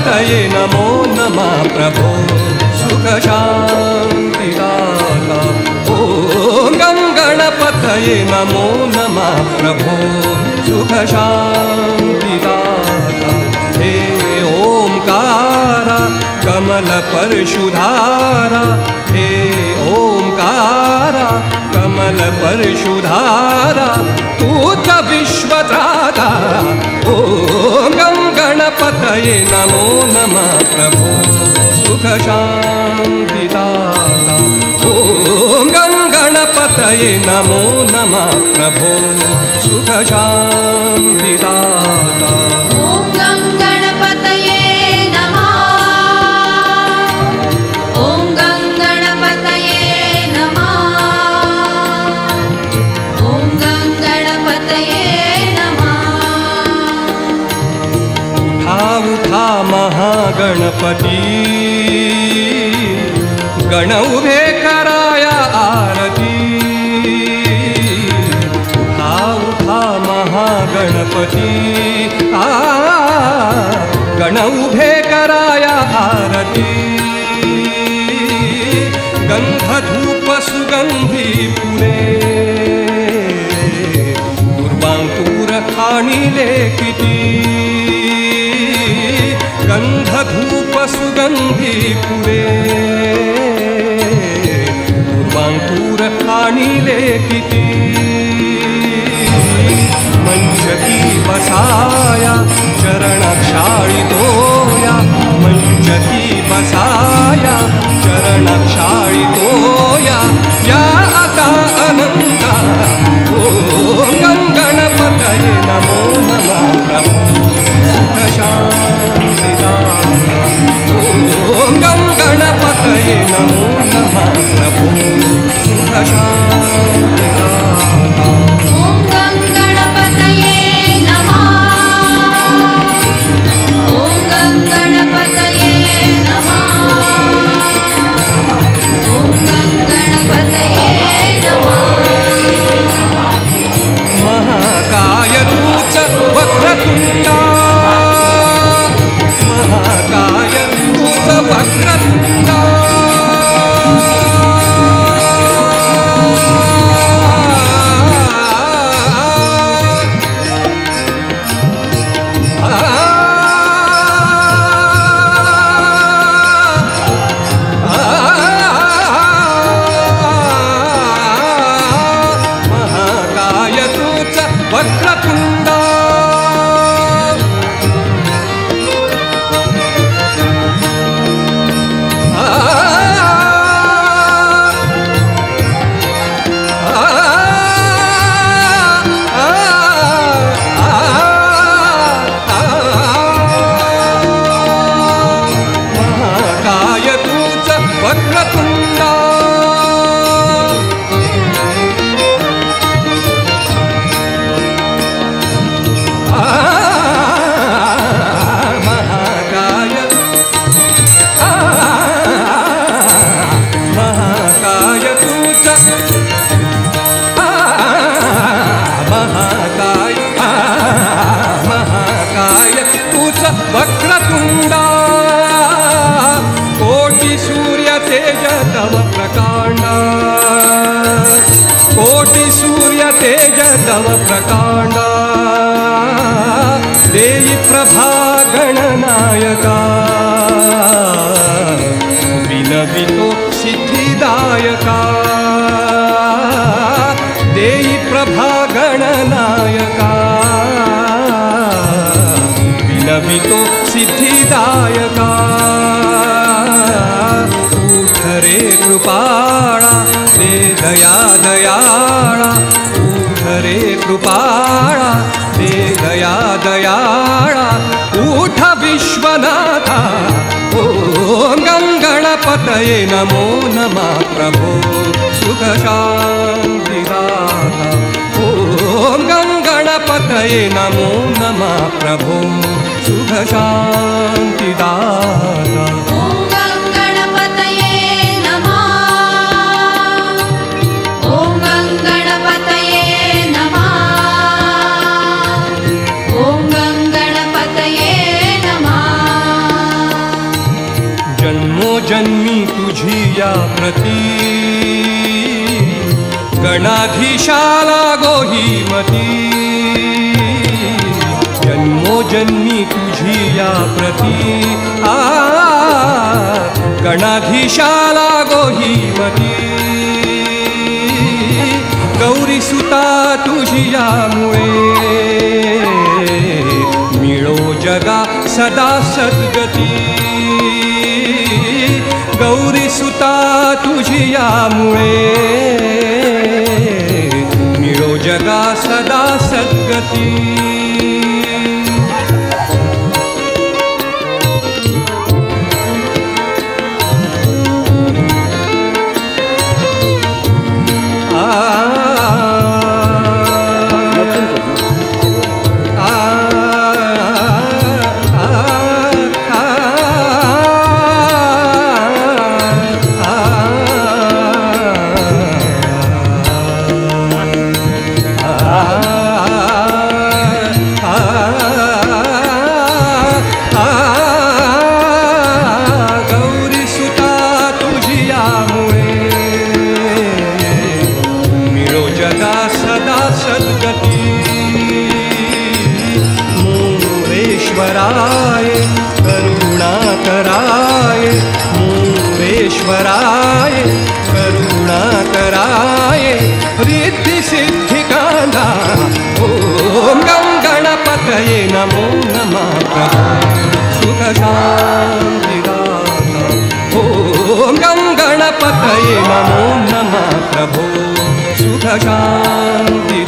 गङ्गणपतये नमो नमः प्रभो। सुखशान्तिदाता। ॐ गङ्गणपतये नमो नमः प्रभो। सुखशान्तिदाता। हे ओङ्कार कमलपरशुधारा हे ओङ्कार कमलपरशुधारा पूत विश्वदाता। ॐ गङ्गणपतये नमः प्रभो सुखशान्तिदाता। ॐ गङ्गणपतये नमो नमः प्रभो सुखशान्तिदाता आरती गण उभे कराया आरती। उठा उठा महागणपती। आ गण उभे कराया आरती। गंधधूप सुगंधी फुले दुर्वांकूर खाणिले किती मंचकी बसाया चरण क्षाळितोया मंचकी बसाया चरण क्षाळितोया या आता अनंता ओ गंगणपतये नमो नमः प्रभो नमो नमः प्रभो सुखशान्तिदाता वितो सिद्धिदायका देयि प्रभागणनायका। विलमितो सिद्धिदायका ऊर्धरे कृपाणा दे दया दयाळा ऊर्धरे कृपा गङ्गणपतये नमो नमः प्रभो सुखशान्तिदाता ॐ गङ्गणपतये नमो नमः प्रभो सुखशान्तिदाता जन्मी तुझी या प्रती. गणाधीशाला गोहीमती जन्मी तुझी या प्रती. आ गणाधीशाला गोहीमती गौरी सुता तुझी यामुळे. मिळो जगा सदा सद्गती. गौरी सुता तुझी यामुळे. मिळो जगा सदा सद्गती. मूरेश्वराय करुणाकराय मूरेश्वराय करुणाकराय रिद्धिसिद्धिकान्दा ॐ गं गणपतये नमो नमः। सुखशान्तिदाता ॐ गं गणपतये नमो नमः। प्रभो सुखशान्तिदाता